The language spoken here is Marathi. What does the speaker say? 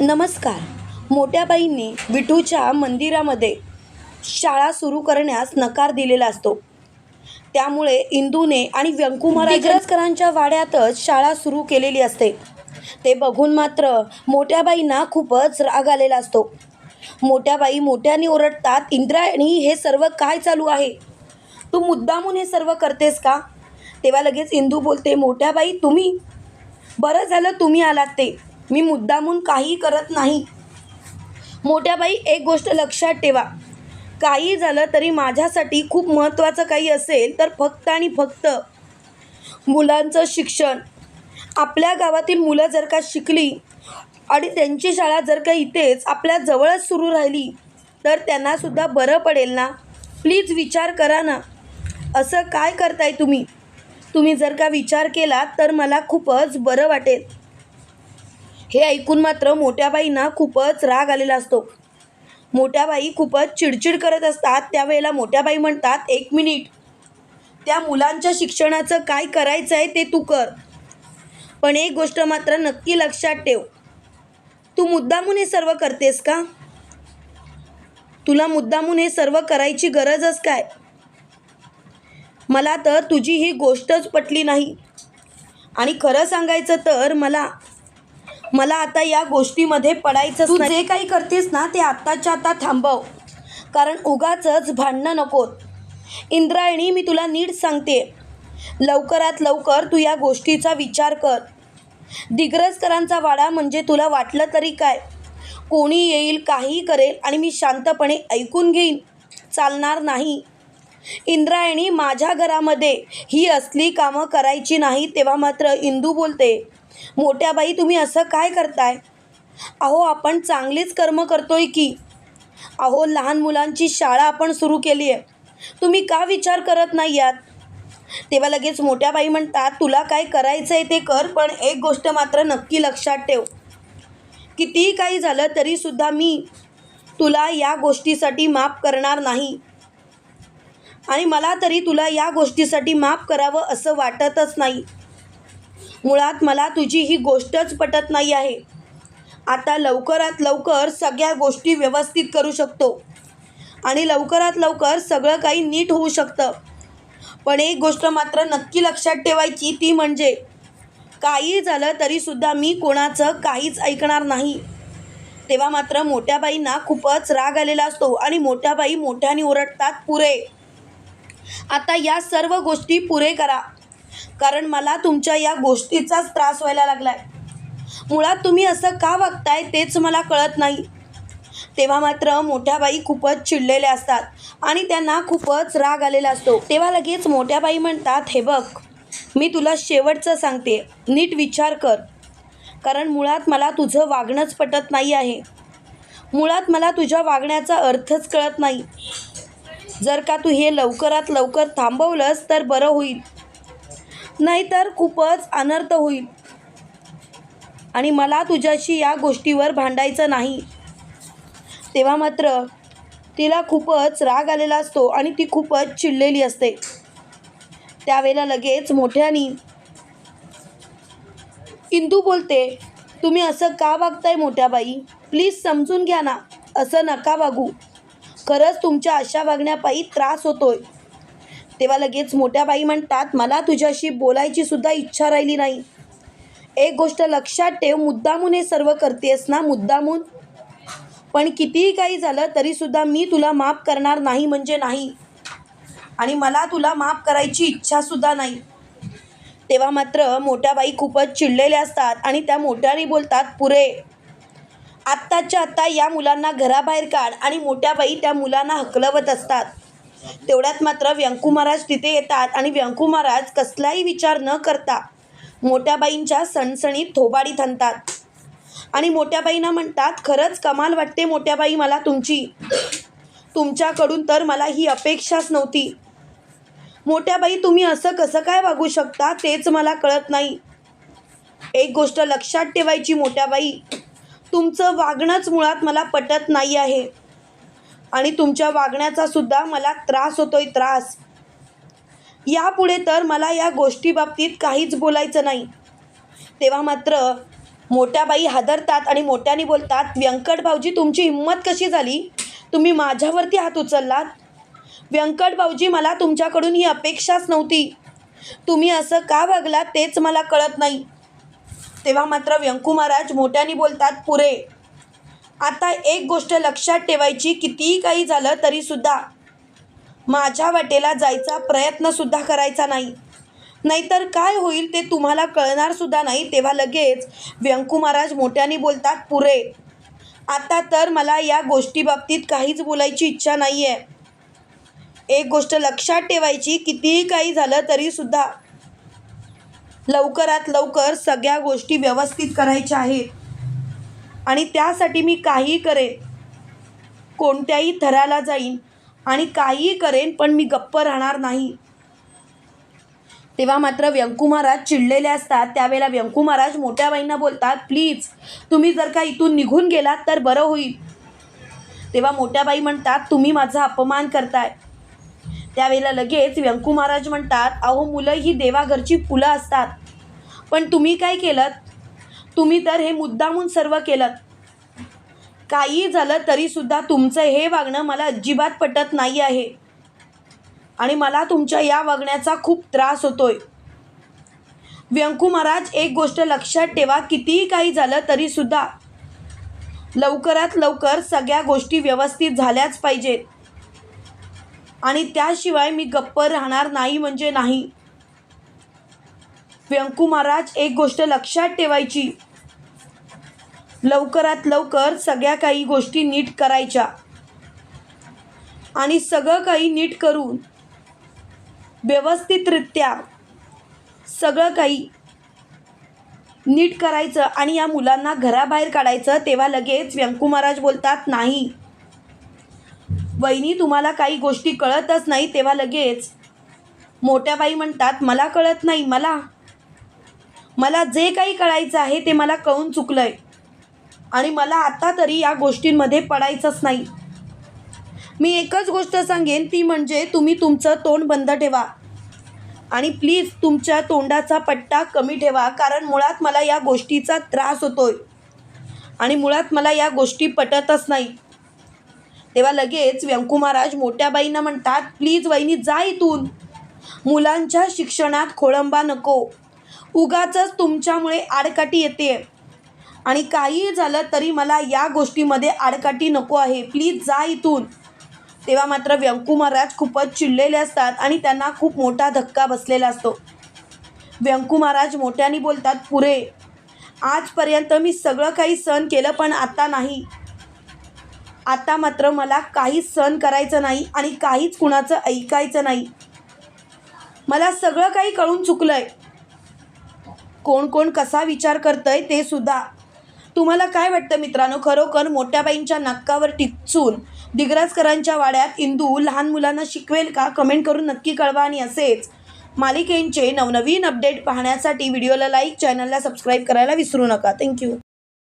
नमस्कार. मोठ्या बाईंनी विठूच्या मंदिरामध्ये शाळा सुरू करण्यास नकार दिलेला असतो. त्यामुळे इंदूने आणि व्यंकुमारा दिग्रजकरांच्या वाड्यातच शाळा सुरू केलेली असते. ते बघून मात्र मोठ्या बाईंना खूपच राग आलेला असतो. मोठ्या बाई मोठ्याने ओरडतात इंद्रायणी हे सर्व काय चालू आहे? तू मुद्दामून हे सर्व करतेस का? तेव्हा लगेच इंदू बोलते मोठ्या बाई तुम्ही? बरं झालं तुम्ही आलात ते. मी मुद्दामून काही करत नाही. मोठ्या बाई एक गोष्ट लक्षात ठेवा. काही झालं तरी माझ्यासाठी खूप महत्त्वाचं काही असेल तर फक्त आणि फक्त मुलांचं शिक्षण. आपल्या गावातील मुलं जर का शिकली आणि त्यांची शाळा जर का इथेच आपल्या जवळच सुरू राहिली तर त्यांनासुद्धा बरं पडेल ना? प्लीज विचार करा ना. असं काय करताय तुम्ही? तुम्ही जर का विचार केला तर मला खूपच बरं वाटेल. हे ऐकून मात्र मोठ्या बाईंना खूपच राग आलेला असतो. मोठ्या बाई खूपच चिडचिड करत असतात. त्यावेळेला मोठ्या बाई म्हणतात एक मिनिट. त्या मुलांच्या शिक्षणाचं काय करायचं आहे ते तू कर. पण एक गोष्ट मात्र नक्की लक्षात ठेव. तू मुद्दामून हे सर्व करतेस का? तुला मुद्दामून हे सर्व करायची गरजच काय? मला तर तुझी ही गोष्टच पटली नाही. आणि खरं सांगायचं तर मला मला आता या गोष्टीमध्ये पडायचं तू जे काही करतेस ना ते आत्ताच्या आता थांबव. कारण उगाचच भांडणं नकोत इंद्रायणी मी तुला नीट सांगते. लवकरात लवकर तू या गोष्टीचा विचार कर. दिग्रजकरांचा वाडा म्हणजे तुला वाटलं तरी काय? कोणी येईल काही करेल आणि मी शांतपणे ऐकून घेईन. चालणार नाही. इंद्रायणी माझ्या घरामध्ये ही असली कामं करायची नाही तेव्हा मात्र इंदू बोलते मोठ्या बाई तुम्ही असं काय करताय? अहो आपण चांगलीच कर्म करतोय की. अहो लहान मुलांची शाळा आपण सुरू केली आहे तुम्ही का विचार करत नाही यात? तेव्हा लगेच मोठ्या बाई म्हणतात तुला काय करायचं आहे ते कर पण एक गोष्ट मात्र नक्की लक्षात ठेव. कितीही काही झालं तरीसुद्धा मी तुला या गोष्टीसाठी माफ करणार नाही. आणि मला तरी तुला या गोष्टीसाठी माफ करावं असं वाटतच नाही. मुळात मला तुझी ही गोष्टच पटत नाही आहे. आता लवकरात लवकर सगळ्या गोष्टी व्यवस्थित करू शकतो. आणि लवकरात लवकर सगळं काही नीट होऊ शकतं. पण एक गोष्ट मात्र नक्की लक्षात ठेवायची ती म्हणजे काही झालं तरीसुद्धा मी कोणाचं काहीच ऐकणार नाही. तेव्हा मात्र मोठ्या बाईंना खूपच राग आलेला असतो आणि मोठ्या बाई मोठ्याने ओरडतात पुरे आता या सर्व गोष्टी पुरे करा. कारण मला तुमच्या या गोष्टीचाच त्रास व्हायला लागलाय. मुळात तुम्ही असं का वागताय तेच मला कळत नाही. तेव्हा मात्र मोठ्या बाई खूपच चिडलेल्या असतात आणि त्यांना खूपच राग आलेला असतो. तेव्हा लगेच मोठ्या बाई म्हणतात हे बघ मी तुला शेवटचं सांगते. नीट विचार कर. कारण मुळात मला तुझं वागणंच पटत नाही आहे. मुळात मला तुझ्या वागण्याचा अर्थच कळत नाही. जर का तू हे लवकरात लवकर थांबवलंस तर बरं होईल. नाहीतर खूपच अनर्थ होईल. आणि मला तुझ्याशी या गोष्टीवर भांडायचं नाही. तेव्हा मात्र तिला खूपच राग आलेला असतो आणि ती खूपच चिडलेली असते. त्यावेळेला लगेच मोठ्यानी इंदू बोलते तुम्ही असं का वागताय मोठ्या बाई प्लीज समजून घ्या ना असं नका वागू. खरंच तुमच्या अशा वागण्यापायी त्रास होतोय. तेव्हा लगेच मोठ्या बाई म्हणतात मला तुझ्याशी बोलायची सुद्धा इच्छा राहिली नाही. एक गोष्ट लक्षात ठेव मुद्दामून हे सर्व करतेस ना मुद्दामून? पण कितीही काही झालं तरीसुद्धा मी तुला माफ करणार नाही म्हणजे नाही. आणि मला तुला माफ करायची इच्छासुद्धा नाही. तेव्हा मात्र मोठ्या बाई खूपच चिडलेल्या असतात आणि त्या मोठ्याने बोलतात पुरे आत्ताच्या आत्ता या मुलांना घराबाहेर काढ. आणि मोठ्या बाई त्या मुलांना हकलवत असतात. तेवढ्यात मात्र व्यंकू महाराज तिथे येतात आणि व्यंकू महाराज कसलाही विचार न करता मोठ्याबाईंच्या सणसणीत थोबाडीत आणतात आणि मोठ्याबाईंना म्हणतात खरंच कमाल वाटते मोठ्याबाई मला तुमची. तुमच्याकडून तर मला ही अपेक्षाच नव्हती. मोठ्याबाई तुम्ही असं कसं काय वागू शकता तेच मला कळत नाही. एक गोष्ट लक्षात ठेवायची मोठ्याबाई तुमचं वागणंच मुळात मला पटत नाही आहे. आणि तुमच्या वागण्याचा सुद्धा मला त्रास होतोय त्रास. यापुढे तर मला या गोष्टीबाबतीत काहीच बोलायचं नाही. तेव्हा मात्र मोठ्या बाई हादरतात आणि मोठ्याने बोलतात व्यंकट भाऊजी तुमची हिंमत कशी झाली? तुम्ही माझ्यावरती हात उचललात? व्यंकट भाऊजी मला तुमच्याकडून ही अपेक्षाच नव्हती. तुम्ही असं का वागलात तेच मला कळत नाही. तेव्हा मात्र व्यंकू महाराज मोठ्याने बोलतात पुरे आता एक गोष्ट लक्षात ठेवायची कितीही काही झालं तरीसुद्धा माझ्या वाटेला जायचा प्रयत्नसुद्धा करायचा नाही. नाहीतर काय होईल ते तुम्हाला कळणारसुद्धा नाही. तेव्हा लगेच व्यंकू महाराज मोठ्याने बोलतात पुरे आता तर मला या गोष्टीबाबतीत काहीच बोलायची इच्छा नाही आहे एक गोष्ट लक्षात ठेवायची कितीही काही झालं तरीसुद्धा लवकरात लवकर सगळ्या गोष्टी व्यवस्थित करायच्या आहेत. आणि त्यासाठी मी काहीही करेन. कोणत्याही थराला जाईन आणि काहीही करेन पण मी गप्प राहणार नाही. तेव्हा मात्र व्यंकू महाराज चिडलेले असतात. त्यावेळेला व्यंकू महाराज मोठ्या बाईंना बोलतात प्लीज तुम्ही जर का इथून निघून गेलात तर बरं होईल. तेव्हा मोठ्या बाई म्हणतात तुम्ही माझा अपमान करताय. त्यावेळेला लगेच व्यंकू महाराज म्हणतात अहो मुलं ही देवाघरची फुलं असतात. पण तुम्ही काय केलं तुम्ही तर हे मुद्दामून सर्व केलं. काही झालं तरीसुद्धा तुमचं हे वागणं मला अजिबात पटत नाही आहे. आणि मला तुमच्या या वागण्याचा खूप त्रास होतोय. व्यंकू महाराज एक गोष्ट लक्षात ठेवा कितीही काही झालं तरीसुद्धा लवकरात लवकर सगळ्या गोष्टी व्यवस्थित झाल्याच पाहिजेत. आणि त्याशिवाय मी गप्प राहणार नाही म्हणजे नाही. व्यंकू महाराज एक गोष्ट लक्षात ठेवायची. लवकरात लवकर सगळ्या काही गोष्टी नीट करायच्या. आणि सगळं काही नीट करून व्यवस्थितरित्या सगळं काही नीट करायचं आणि या मुलांना घराबाहेर काढायचं तेव्हा लगेच व्यंकू महाराज बोलतात नाही. वहिनी तुम्हाला काही गोष्टी कळतच नाही. तेव्हा लगेच मोठ्या बाई म्हणतात मला कळत नाही मला. मला जे काही कळायचं आहे ते मला कळून चुकलं आहे आणि मला आता तरी या गोष्टींमध्ये पडायचंच नाही. मी एकच गोष्ट सांगेन ती म्हणजे तुम्ही तुमचं तोंड बंद ठेवा. आणि प्लीज तुमच्या तोंडाचा पट्टा कमी ठेवा कारण मुळात मला या गोष्टीचा त्रास होतोय. आणि मुळात मला या गोष्टी पटतच नाही. तेव्हा लगेच व्यंकू महाराज मोठ्या बाईंना म्हणतात प्लीज वहिनी जा इथून. मुलांच्या शिक्षणात खोळंबा नको. उगाच तुमच्यामुळे आडकाठी येते आणि काहीही झालं तरी मला या गोष्टीमध्ये आडकाठी नको आहे. प्लीज जा इथून. तेव्हा मात्र व्यंकू महाराज खूपच चिडलेले असतात आणि त्यांना खूप मोठा धक्का बसलेला असतो. व्यंकू महाराज मोठ्याने बोलतात पुरे आजपर्यंत मी सगळं काही सहन केलं पण आता नाही. आता मात्र मला काहीच सहन करायचं नाही आणि काहीच कुणाचं ऐकायचं नाही. मला सगळं काही कळून चुकलं आहे कोण कोण कसा विचार करतंय ते सुद्धा तुम्हाला काय वाटतं मित्रांनो? खरोखर मोठ्याबाईंच्या नाकावर टिचून दिग्रजकरांच्या वाड्यात इंदू लहान मुलांना शिकवेल का? कमेंट करून नक्की कळवा आणि असेच मालिकेंचे नवनवीन अपडेट पाहण्यासाठी व्हिडिओला लाईक चॅनलला सबस्क्राईब करायला विसरू नका. थँक्यू